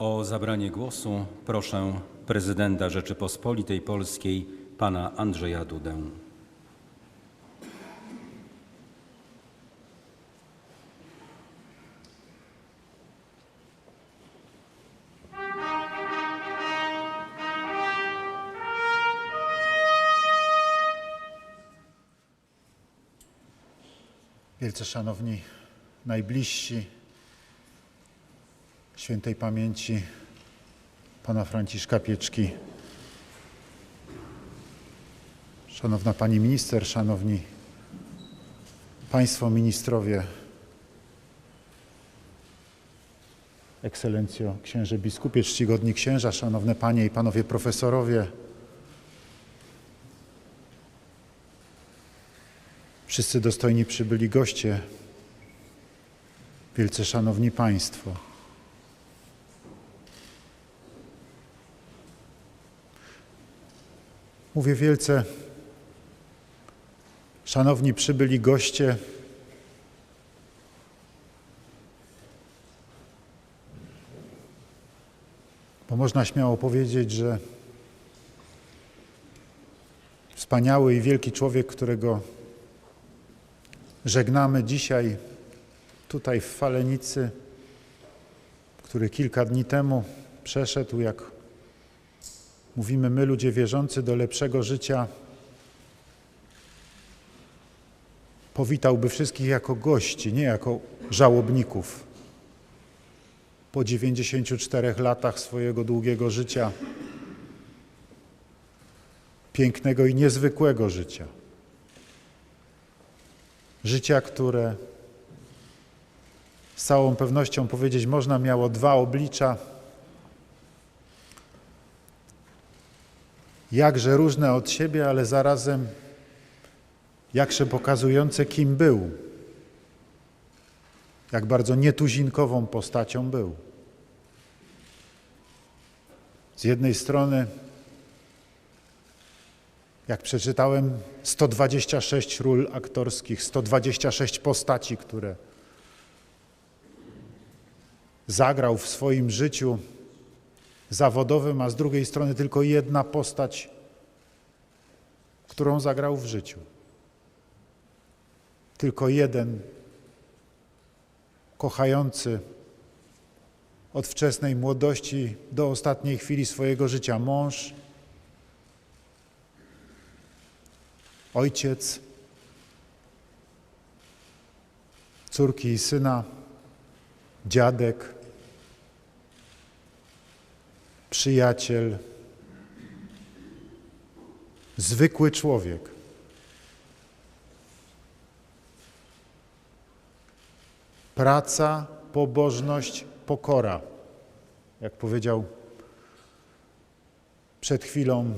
O zabranie głosu proszę prezydenta Rzeczypospolitej Polskiej pana Andrzeja Dudę. Wielce szanowni najbliżsi świętej pamięci pana Franciszka Pieczki, szanowna pani minister, szanowni państwo ministrowie, ekscelencjo księże biskupie, czcigodni księża, szanowne panie i panowie profesorowie, Wszyscy dostojni przybyli goście, wielce szanowni Państwo. Mówię wielce szanowni przybyli goście, bo można śmiało powiedzieć, że wspaniały i wielki człowiek, którego Żegnamy dzisiaj tutaj w Falenicy, który kilka dni temu przeszedł, jak mówimy my, ludzie wierzący, do lepszego życia. Powitałby wszystkich jako gości, nie jako żałobników. Po 94 latach swojego długiego życia, pięknego i niezwykłego życia. Życia, które z całą pewnością powiedzieć można miało dwa oblicza, jakże różne od siebie, ale zarazem jakże pokazujące, kim był, jak bardzo nietuzinkową postacią był. Z jednej strony jak przeczytałem 126 ról aktorskich, 126 postaci, które zagrał w swoim życiu zawodowym, a z drugiej strony tylko jedna postać, którą zagrał w życiu. Tylko jeden kochający od wczesnej młodości do ostatniej chwili swojego życia mąż, ojciec, córki i syna, dziadek, przyjaciel, zwykły człowiek. Praca, pobożność, pokora. Jak powiedział przed chwilą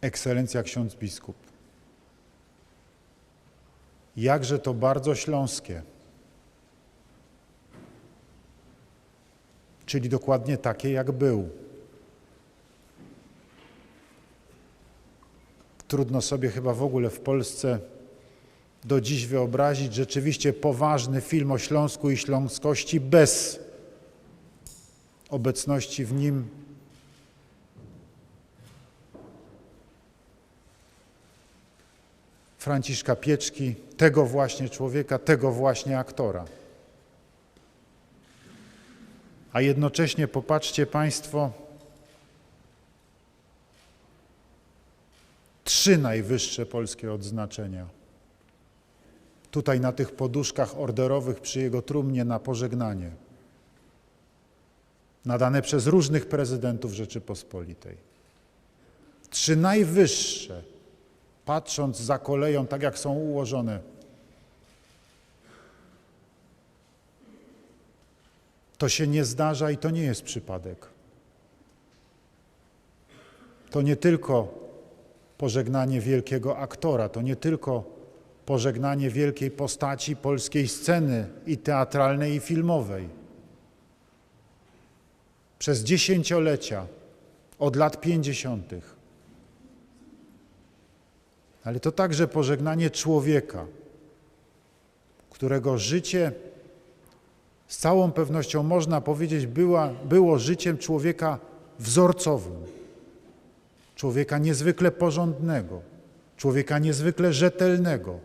Ekscelencja ksiądz biskup. Jakże to bardzo śląskie. Czyli dokładnie takie, jak był. Trudno sobie chyba w ogóle w Polsce do dziś wyobrazić rzeczywiście poważny film o Śląsku i śląskości bez obecności w nim Franciszka Pieczki, tego właśnie człowieka, tego właśnie aktora. A jednocześnie popatrzcie Państwo, trzy najwyższe polskie odznaczenia. Tutaj na tych poduszkach orderowych przy jego trumnie na pożegnanie. Nadane przez różnych prezydentów Rzeczypospolitej. Trzy najwyższe patrząc za koleją, tak jak są ułożone. To się nie zdarza i to nie jest przypadek. To nie tylko pożegnanie wielkiego aktora, to nie tylko pożegnanie wielkiej postaci polskiej sceny i teatralnej, i filmowej. Przez dziesięciolecia, od lat pięćdziesiątych, ale to także pożegnanie człowieka, którego życie z całą pewnością można powiedzieć, była, było życiem człowieka wzorcowym, człowieka niezwykle porządnego, człowieka niezwykle rzetelnego,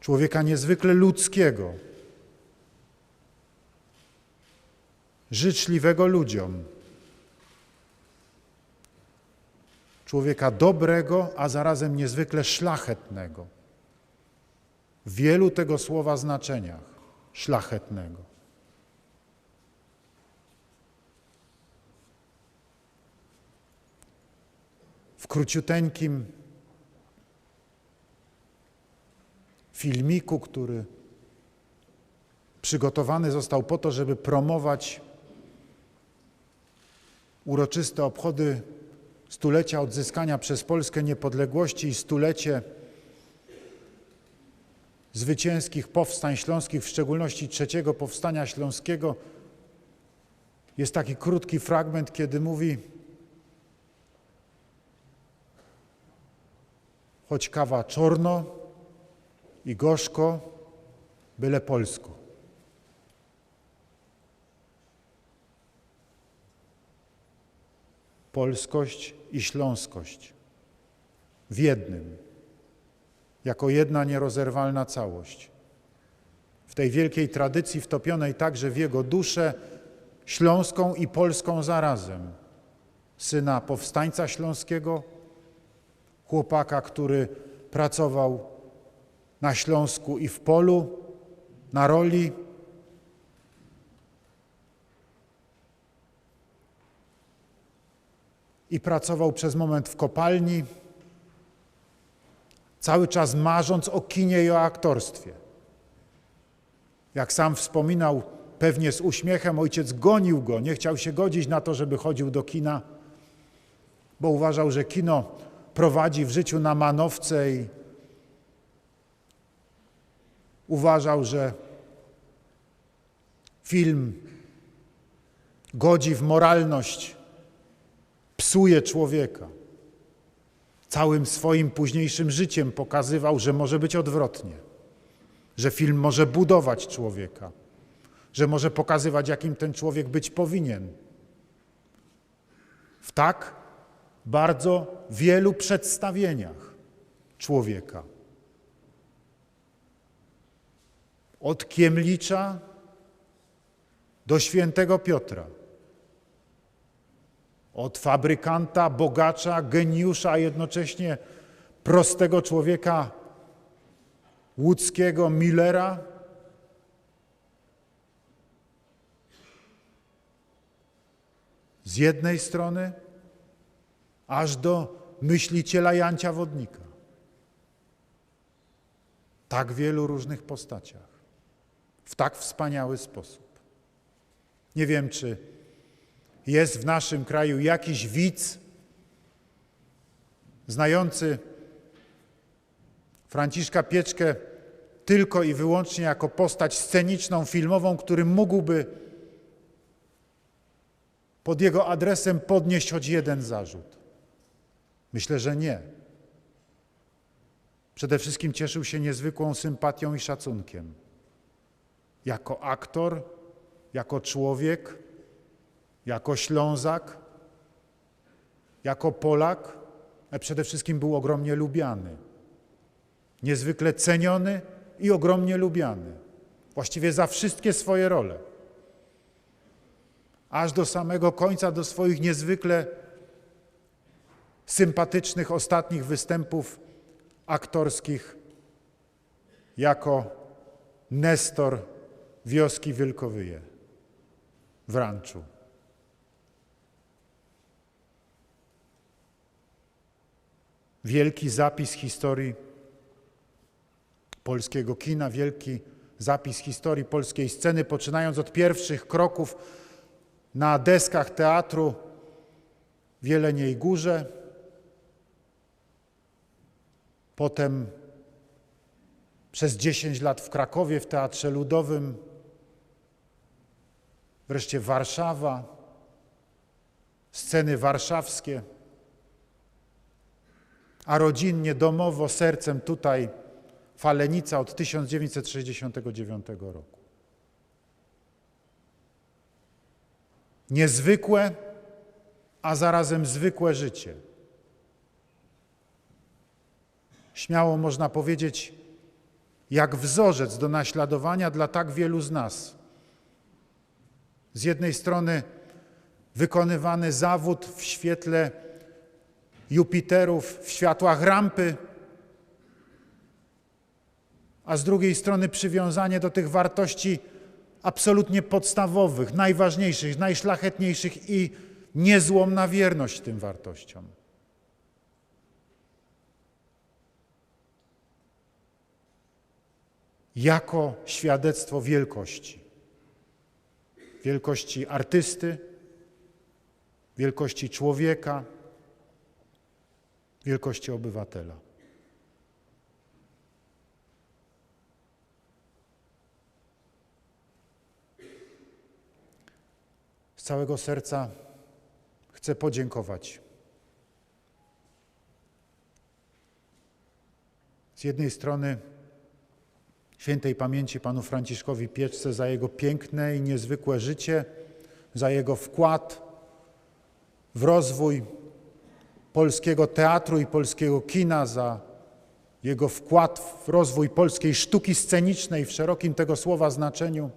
człowieka niezwykle ludzkiego, życzliwego ludziom, człowieka dobrego, a zarazem niezwykle szlachetnego. W wielu tego słowa znaczeniach szlachetnego. W króciuteńkim filmiku, który przygotowany został po to, żeby promować uroczyste obchody stulecia odzyskania przez Polskę niepodległości i stulecie zwycięskich powstań śląskich, w szczególności trzeciego powstania śląskiego, jest taki krótki fragment, kiedy mówi: Choć kawa czorno i gorzko, byle polsko. Polskość i śląskość w jednym jako jedna nierozerwalna całość. W tej wielkiej tradycji wtopionej także w jego duszę śląską i polską zarazem. Syna powstańca śląskiego, chłopaka, który pracował na Śląsku i w polu, na roli. I pracował przez moment w kopalni, cały czas marząc o kinie i o aktorstwie. Jak sam wspominał, pewnie z uśmiechem, ojciec gonił go, nie chciał się godzić na to, żeby chodził do kina, bo uważał, że kino prowadzi w życiu na manowce i uważał, że film godzi w moralność, psuje człowieka całym swoim późniejszym życiem pokazywał, że może być odwrotnie, że film może budować człowieka, że może pokazywać, jakim ten człowiek być powinien. W tak bardzo wielu przedstawieniach człowieka. Od Kiemlicza do świętego Piotra od fabrykanta, bogacza, geniusza, a jednocześnie prostego człowieka łódzkiego Millera. Z jednej strony, aż do myśliciela Jancia Wodnika. Tak wielu różnych postaciach, w tak wspaniały sposób. Nie wiem, czy jest w naszym kraju jakiś widz znający Franciszka Pieczkę tylko i wyłącznie jako postać sceniczną, filmową, który mógłby pod jego adresem podnieść choć jeden zarzut? Myślę, że nie. Przede wszystkim cieszył się niezwykłą sympatią i szacunkiem. Jako aktor, jako człowiek, jako Ślązak, jako Polak, ale przede wszystkim był ogromnie lubiany. Niezwykle ceniony i ogromnie lubiany. Właściwie za wszystkie swoje role. Aż do samego końca, do swoich niezwykle sympatycznych ostatnich występów aktorskich jako Nestor wioski Wielkowyje w ranczu. Wielki zapis historii polskiego kina, wielki zapis historii polskiej sceny, poczynając od pierwszych kroków na deskach teatru w Jeleniej Górze, potem przez 10 lat w Krakowie w Teatrze Ludowym, wreszcie Warszawa, sceny warszawskie – a rodzinnie, domowo, sercem tutaj Falenica od 1969 roku. Niezwykłe, a zarazem zwykłe życie. Śmiało można powiedzieć, jak wzorzec do naśladowania dla tak wielu z nas. Z jednej strony wykonywany zawód w świetle Jupiterów, w światłach rampy, a z drugiej strony przywiązanie do tych wartości absolutnie podstawowych, najważniejszych, najszlachetniejszych i niezłomna wierność tym wartościom. Jako świadectwo wielkości. Wielkości artysty, wielkości człowieka, wielkości obywatela. Z całego serca chcę podziękować. Z jednej strony świętej pamięci panu Franciszkowi Pieczce za jego piękne i niezwykłe życie, za jego wkład w rozwój polskiego teatru i polskiego kina, za jego wkład w rozwój polskiej sztuki scenicznej w szerokim tego słowa znaczeniu.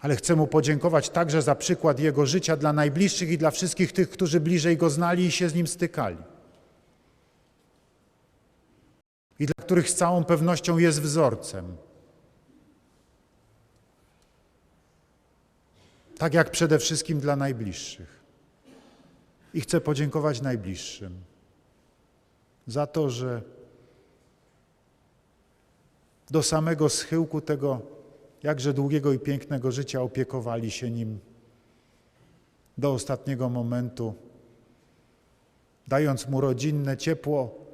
Ale chcę mu podziękować także za przykład jego życia dla najbliższych i dla wszystkich tych, którzy bliżej go znali i się z nim stykali. I dla których z całą pewnością jest wzorcem. Tak jak przede wszystkim dla najbliższych. I chcę podziękować najbliższym za to, że do samego schyłku tego jakże długiego i pięknego życia opiekowali się nim do ostatniego momentu, dając mu rodzinne ciepło,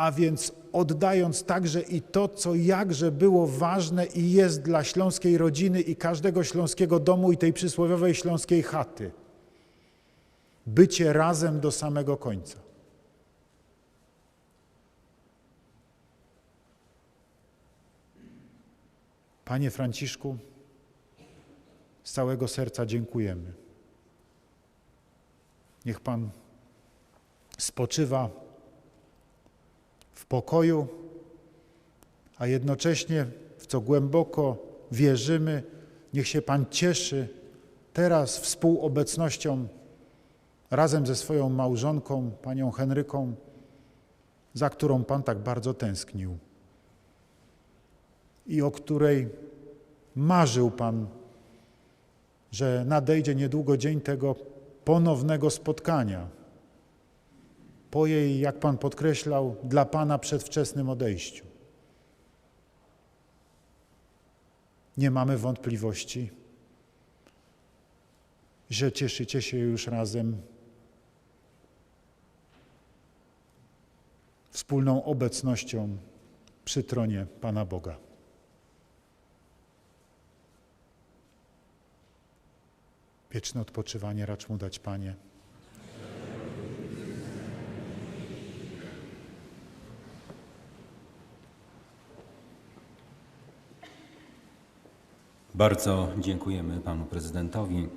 a więc oddając także i to, co jakże było ważne i jest dla śląskiej rodziny i każdego śląskiego domu i tej przysłowiowej śląskiej chaty. Bycie razem do samego końca. Panie Franciszku, z całego serca dziękujemy. Niech Pan spoczywa w pokoju, a jednocześnie, w co głęboko wierzymy, niech się Pan cieszy teraz współobecnością razem ze swoją małżonką, panią Henryką, za którą Pan tak bardzo tęsknił i o której marzył Pan, że nadejdzie niedługo dzień tego ponownego spotkania. Po jej, jak Pan podkreślał, dla Pana przedwczesnym odejściu. Nie mamy wątpliwości, że cieszycie się już razem wspólną obecnością przy tronie Pana Boga. Wieczne odpoczywanie racz mu dać, Panie. Bardzo dziękujemy panu prezydentowi